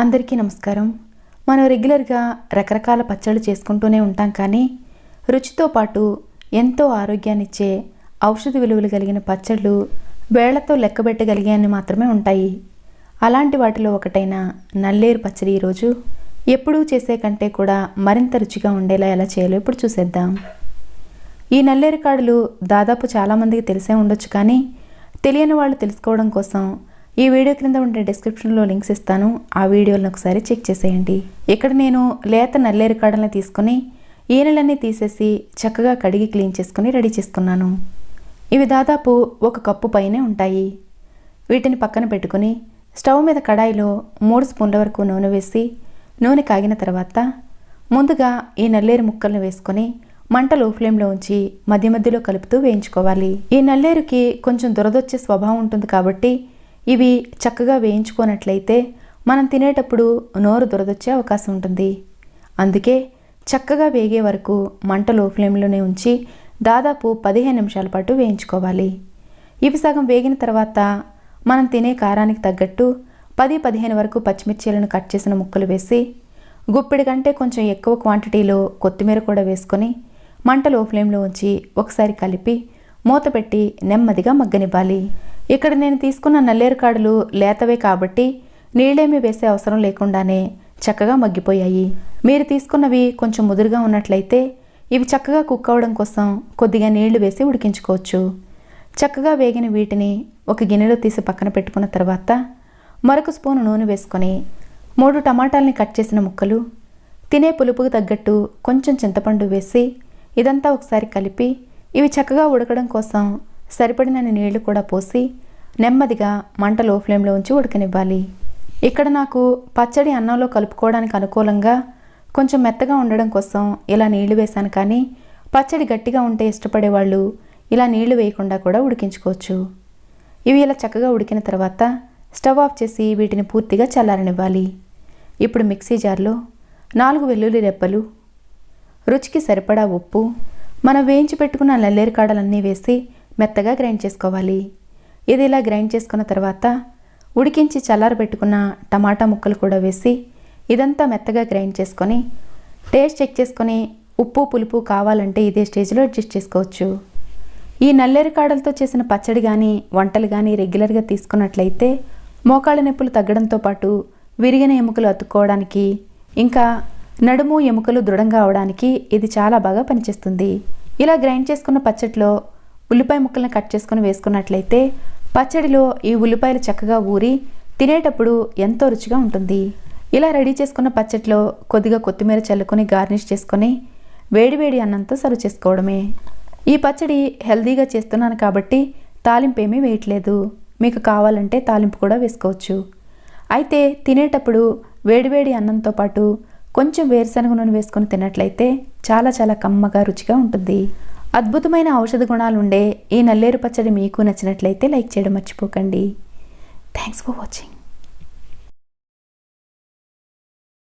అందరికీ నమస్కారం. మనం రెగ్యులర్గా రకరకాల పచ్చళ్ళు చేసుకుంటూనే ఉంటాం కానీ రుచితో పాటు ఎంతో ఆరోగ్యాన్నిచ్చే ఔషధ విలువలు కలిగిన పచ్చళ్ళు వేళ్ళతో లెక్కబెట్టగలిగాన్ని మాత్రమే ఉంటాయి. అలాంటి వాటిలో ఒకటైన నల్లేరు పచ్చడి ఈరోజు. ఎప్పుడూ చేసే కంటే కూడా మరింత రుచిగా ఉండేలా ఎలా చేయాలో ఇప్పుడు చూసేద్దాం. ఈ నల్లేరు కాడలు దాదాపు చాలామందికి తెలిసే ఉండొచ్చు కానీ తెలియని వాళ్ళు తెలుసుకోవడం కోసం ఈ వీడియో క్రింద ఉండే డిస్క్రిప్షన్లో లింక్స్ ఇస్తాను. ఆ వీడియోలను ఒకసారి చెక్ చేసేయండి. ఇక్కడ నేను లేత నల్లేరు కాడల్ని తీసుకొని ఈనెలన్నీ తీసేసి చక్కగా కడిగి క్లీన్ చేసుకుని రెడీ చేసుకున్నాను. ఇవి దాదాపు ఒక కప్పు పైనే ఉంటాయి. వీటిని పక్కన పెట్టుకుని స్టవ్ మీద కడాయిలో మూడు స్పూన్ల వరకు నూనె వేసి నూనె కాగిన తర్వాత ముందుగా ఈ నల్లేరు ముక్కలను వేసుకొని మంట లో ఫ్లేమ్లో ఉంచి మధ్య మధ్యలో కలుపుతూ వేయించుకోవాలి. ఈ నల్లేరుకి కొంచెం దురదొచ్చే స్వభావం ఉంటుంది కాబట్టి ఇవి చక్కగా వేయించుకోనట్లయితే మనం తినేటప్పుడు నోరు దురదొచ్చే అవకాశం ఉంటుంది. అందుకే చక్కగా వేగే వరకు మంట లో ఫ్లేమ్లోనే ఉంచి దాదాపు పదిహేను నిమిషాల పాటు వేయించుకోవాలి. ఇవి సగం వేగిన తర్వాత మనం తినే కారానికి తగ్గట్టు పది పదిహేను వరకు పచ్చిమిర్చీలను కట్ చేసిన ముక్కలు వేసి గుప్పిడి కంటే కొంచెం ఎక్కువ క్వాంటిటీలో కొత్తిమీర కూడా వేసుకొని మంట లో ఫ్లేమ్లో ఉంచి ఒకసారి కలిపి మూత పెట్టి నెమ్మదిగా మగ్గనివ్వాలి. ఇక్కడ నేను తీసుకున్న నల్లేరు కాడలు లేతవే కాబట్టి నీళ్ళేమీ వేసే అవసరం లేకుండానే చక్కగా మగ్గిపోయాయి. మీరు తీసుకున్నవి కొంచెం ముదురుగా ఉన్నట్లయితే ఇవి చక్కగా కుక్ అవడం కోసం కొద్దిగా నీళ్ళు వేసి ఉడికించుకోవచ్చు. చక్కగా వేగిన వీటిని ఒక గిన్నెలో తీసి పక్కన పెట్టుకున్న తర్వాత మరొక స్పూను నూనె వేసుకొని మూడు టమాటాలని కట్ చేసిన ముక్కలు తినే పులుపుకు తగ్గట్టు కొంచెం చింతపండు వేసి ఇదంతా ఒకసారి కలిపి ఇవి చక్కగా ఉడకడం కోసం సరిపడినన్ని నీళ్ళు కూడా పోసి నెమ్మదిగా మంట లో ఫ్లేమ్లో ఉంచి ఉడకనివ్వాలి. ఇక్కడ నాకు పచ్చడి అన్నంలో కలుపుకోవడానికి అనుకూలంగా కొంచెం మెత్తగా ఉండడం కోసం ఇలా నీళ్ళు వేశాను కానీ పచ్చడి గట్టిగా ఉంటే ఇష్టపడే వాళ్ళు ఇలా నీళ్ళు వేయకుండా కూడా ఉడికించుకోవచ్చు. ఇవి ఇలా చక్కగా ఉడికిన తర్వాత స్టవ్ ఆఫ్ చేసి వీటిని పూర్తిగా చల్లారనివ్వాలి. ఇప్పుడు మిక్సీ జార్లో నాలుగు వెల్లుల్లి రెప్పలు రుచికి సరిపడా ఉప్పు మనం వేయించి పెట్టుకున్న నల్లేరు కాడలన్నీ వేసి మెత్తగా గ్రైండ్ చేసుకోవాలి. ఇది ఇలా గ్రైండ్ చేసుకున్న తర్వాత ఉడికించి చల్లారబెట్టుకున్న టమాటా ముక్కలు కూడా వేసి ఇదంతా మెత్తగా గ్రైండ్ చేసుకొని టేస్ట్ చెక్ చేసుకొని ఉప్పు పులుపు కావాలంటే ఇదే స్టేజ్లో అడ్జస్ట్ చేసుకోవచ్చు. ఈ నల్లేరు కాడలతో చేసిన పచ్చడి కానీ వంటలు కానీ రెగ్యులర్గా తీసుకున్నట్లయితే మోకాళ్ళ నొప్పులు తగ్గడంతో పాటు విరిగిన ఎముకలు అతుక్కోవడానికి ఇంకా నడుము ఎముకలు దృఢంగా అవడానికి ఇది చాలా బాగా పనిచేస్తుంది. ఇలా గ్రైండ్ చేసుకున్న పచ్చట్లో ఉల్లిపాయ ముక్కలను కట్ చేసుకుని వేసుకున్నట్లయితే పచ్చడిలో ఈ ఉల్లిపాయలు చక్కగా ఊరి తినేటప్పుడు ఎంతో రుచిగా ఉంటుంది. ఇలా రెడీ చేసుకున్న పచ్చడిలో కొద్దిగా కొత్తిమీర చల్లుకొని గార్నిష్ చేసుకొని వేడివేడి అన్నంతో సర్వ్ చేసుకోవడమే. ఈ పచ్చడి హెల్దీగా చేస్తున్నాను కాబట్టి తాలింపు ఏమీ వేయట్లేదు. మీకు కావాలంటే తాలింపు కూడా వేసుకోవచ్చు. అయితే తినేటప్పుడు వేడివేడి అన్నంతో పాటు కొంచెం వేరుశనగ నూనె వేసుకొని తిన్నట్లయితే చాలా చాలా కమ్మగా రుచిగా ఉంటుంది. అద్భుతమైన ఔషధ గుణాలు ఉండే ఈ నల్లేరు పచ్చడి మీకు నచ్చినట్లయితే లైక్ చేయడం మర్చిపోకండి. Thanks for watching